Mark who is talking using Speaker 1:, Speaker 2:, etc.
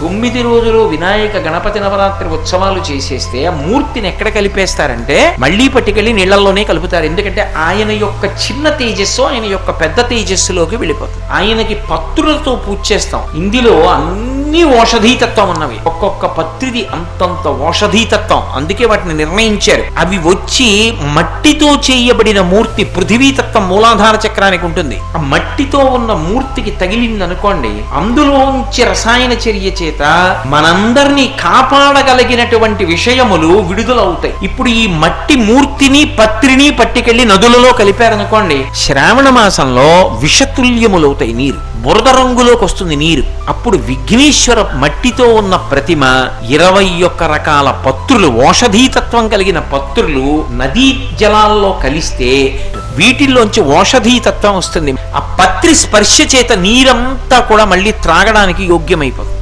Speaker 1: తొమ్మిది రోజులు వినాయక గణపతి నవరాత్రి ఉత్సవాలు చేసేస్తే ఆ మూర్తిని ఎక్కడ కలిపేస్తారంటే మళ్ళీ పట్టుకెళ్ళి నీళ్ళలోనే కలుపుతారు. ఎందుకంటే ఆయన యొక్క చిన్న తేజస్సు ఆయన యొక్క పెద్ద తేజస్సులోకి వెళ్ళిపోతుంది. ఆయనకి పత్రులతో పూజ చేస్తాం. ఇందులో అన్ని ఓషధీతత్వం ఉన్నవి. ఒక్కొక్క పత్రిది అంతంత ఓషధీతత్వం అందుకే వాటిని నిర్ణయించారు. అవి వచ్చి మట్టితో చేయబడిన మూర్తి పృథివీతత్వం మూలాధార చక్రానికి ఉంటుంది. ఆ మట్టితో ఉన్న మూర్తికి తగిలింది అనుకోండి అందులోంచి రసాయన చర్య చేత మనందరినీ కాపాడగలిగినటువంటి విషయములు విడుదలవుతాయి. ఇప్పుడు ఈ మట్టి మూర్తిని పత్రిని పట్టుకెళ్ళి నదులలో కలిపారనుకోండి శ్రావణ మాసంలో విషతుల్యములవుతాయి నీరు. బురద రంగులోకి వస్తుంది నీరు. అప్పుడు విఘ్నేశ్వర మట్టితో ఉన్న ప్రతిమ ఇరవై ఒక్క రకాల పత్రులు ఓషధీతత్వం కలిగిన పత్రులు నదీ జలాల్లో కలిస్తే వీటిల్లోంచి ఓషధీతత్వం వస్తుంది. ఆ పత్రి స్పర్శ చేత నీరంతా కూడా మళ్ళీ త్రాగడానికి యోగ్యమైపోతుంది.